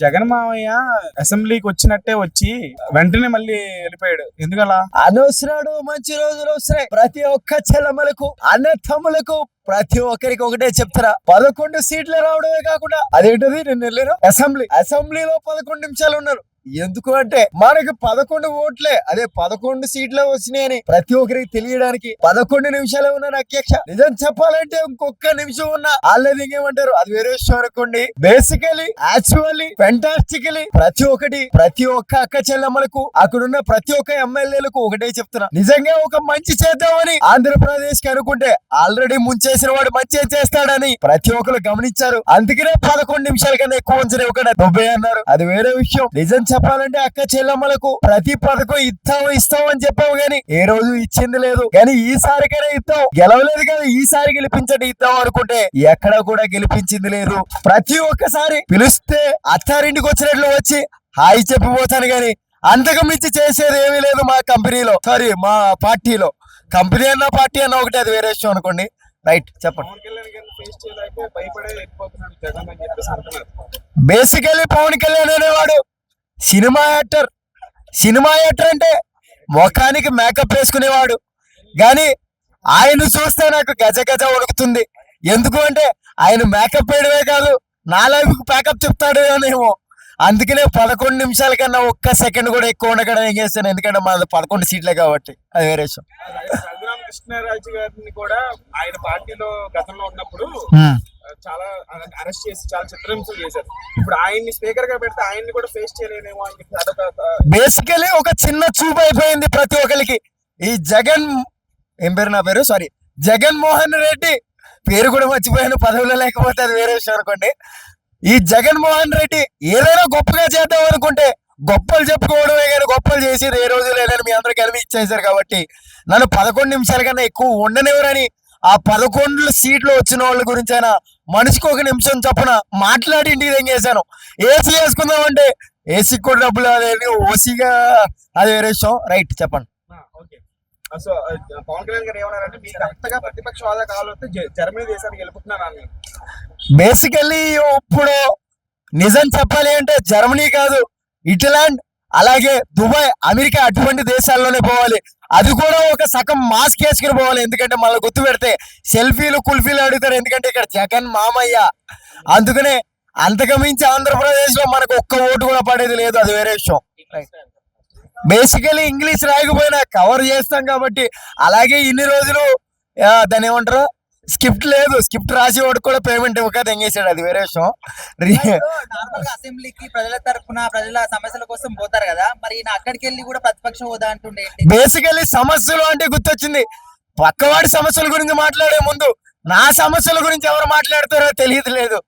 జగన్ మామయ్య అసెంబ్లీకి వచ్చినట్టే వచ్చి వెంటనే మళ్ళీ వెళ్ళిపోయాడు. ఎందుకలా? అనవసరాడు మంచి రోజులు వస్తున్నాయి. ప్రతి ఒక్క చెల్లమ్మలకు అన్న తమ్ములకు ప్రతి ఒక్కరికి ఒకటే చెప్తారా పదకొండు సీట్లు రావడమే కాకుండా అదేంటది? నేను వెళ్ళాను అసెంబ్లీ. అసెంబ్లీలో పదకొండు నిమిషాలు ఉన్నారు. ఎందుకు అంటే మనకు పదకొండు ఓట్లే. అదే పదకొండు సీట్లే వచ్చినాయని ప్రతి ఒక్కరికి తెలియడానికి పదకొండు నిమిషాలే ఉన్నారు అధ్యక్ష. నిజం చెప్పాలంటే ఇంకొక నిమిషం ఉన్నా వాళ్ళది ఇంకేమంటారు అది వేరే విషయం అనుకోండి. బేసికలీ యాక్చువల్లీ ఫెంటాస్టికలీ ప్రతి ఒక్కటి ప్రతి ఒక్క అక్క చెల్లెమ్మలకు అక్కడున్న ప్రతి ఒక్క ఎమ్మెల్యేలకు ఒకటే చెప్తున్నా. నిజంగా ఒక మంచి చేద్దామని ఆంధ్రప్రదేశ్కి అనుకుంటే ఆల్రెడీ ముంచేసిన వాడు మంచి చేస్తాడని ప్రతి ఒక్కరు గమనించారు. అందుకనే పదకొండు నిమిషాల కన్నా ఎక్కువ ఉంచని ఒకటి డెబ్బై అన్నారు. అది వేరే విషయం. నిజం చెప్పాలంటే అక్క చెల్లెమ్మలకు ప్రతి పథకం ఇస్తాము ఇస్తాం అని చెప్పాము గానీ ఏ రోజు ఇచ్చింది లేదు. కానీ ఈసారికైనా ఇస్తాం గెలవలేదు కానీ ఈసారి గెలిపించండి ఇద్దాం అనుకుంటే ఎక్కడా కూడా గెలిపించింది లేదు. ప్రతి ఒక్కసారి పిలిస్తే అత్తారింటికి వచ్చినట్లు వచ్చి హాయి చెప్పిపోతాను గాని అంతకు మించి చేసేది ఏమీ లేదు మా కంపెనీలో. సారీ మా పార్టీలో. కంపెనీ అన్న పార్టీ అన్న ఒకటి అది వేరే విషయం అనుకోండి. రైట్ చెప్పండి. బేసికలీ పవన్ కళ్యాణ్ అనేవాడు సినిమా యాక్టర్. సినిమా యాక్టర్ అంటే ముఖానికి మేకప్ వేసుకునేవాడు. కానీ ఆయన చూస్తే నాకు గజ గజ ఉడుకుతుంది ఎందుకు అంటే ఆయన మేకప్ వేయడమే కాదు నా లైఫ్ ప్యాకప్ చెప్తాడు అనేమో అందుకనే పదకొండు నిమిషాల కన్నా ఒక్క సెకండ్ కూడా ఎక్కువ ఉండకడం ఏం చేస్తాను. ఎందుకంటే మనది పదకొండు సీట్లే కాబట్టి. అది వేరే విషయం. కృష్ణరాజు గారిని కూడా ఆయన పార్టీలో గతంలో ఉన్నప్పుడు. చాలా అరెస్ట్ చేసి చాలా చిత్రహింసలు చేశారు. ఇప్పుడు ఆయన్ని స్పీకర్గా పెడితే ఆయన్ని కూడా ఫేస్ చేయలేనేమో అని చెప్పి అదొక బేసికలీ ఒక చిన్న చూపు అయిపోయింది ప్రతి ఒక్కరికి. ఈ జగన్ ఏం పేరు నా పేరు? సారీ జగన్ మోహన్ రెడ్డి పేరు కూడా మర్చిపోయాను పదవిలో లేకపోతే అది వేరే విషయం అనుకోండి. ఈ జగన్మోహన్ రెడ్డి ఏదైనా గొప్పగా చేద్దాం అనుకుంటే గొప్పలు చెప్పుకోవడమే కానీ గొప్పలు చేసి ఏ రోజు లేదని మీ అందరికీ కలిపి ఇచ్చేసారు కాబట్టి నన్ను పదకొండు నిమిషాల కన్నా ఎక్కువ ఉండనివ్వరని ఆ పదకొండు సీట్లు వచ్చిన వాళ్ళ గురించి అయినా మనిషికి ఒక నిమిషం చొప్పున మాట్లాడి ఇంటికి తెంగేశాను ఏసీ వేసుకుందాం అంటే ఏసీ కూడా డబ్బులు అదేది ఓసీగా అది వేరే విషయం. రైట్ చెప్పండి. ఓకే. సో పవన్ కళ్యాణ్ గారు ఏమన్నారంటే మీకు అంతగా ప్రతిపక్ష హోదా కావాలంటే జ- జర్మనీ దేశానికి వెళ్ళిపోతున్నారు అని. బేసికల్లీ ఇప్పుడు నిజం చెప్పాలి అంటే జర్మనీ కాదు ఇటలాండ్ అలాగే దుబాయ్ అమెరికా అటువంటి దేశాల్లోనే పోవాలి. అది కూడా ఒక సగం మాస్క్ వేసుకుని పోవాలి. ఎందుకంటే మళ్ళీ గుర్తు పెడితే సెల్ఫీలు కుల్ఫీలు అడుగుతారు. ఎందుకంటే ఇక్కడ జగన్ మామయ్య. అందుకనే అంతకమించి ఆంధ్రప్రదేశ్లో మనకు ఒక్క ఓటు కూడా పడేది లేదు. అది వేరే విషయం. బేసికలీ ఇంగ్లీష్ రాయకపోయినా కవర్ చేస్తాం కాబట్టి అలాగే ఇన్ని రోజులు దాని ఏమంటారు? స్క్రిప్ట్ లేదు స్క్రిప్ట్ రాసి వాడు కూడా పేమెంట్ ఇవ్వక తెంగేసాడు అది వేరే విషయం. నార్మల్గా అసెంబ్లీకి ప్రజల తరపున ప్రజల సమస్యల కోసం పోతారు కదా మరి అక్కడికి వెళ్ళి కూడా ప్రతిపక్ష హోదా అంటుండే ఏంటి? బేసికలీ సమస్యలు అంటే గుర్తొచ్చింది. పక్కవాడి సమస్యల గురించి మాట్లాడే ముందు నా సమస్యల గురించి ఎవరు మాట్లాడతారో తెలియదు లేదు.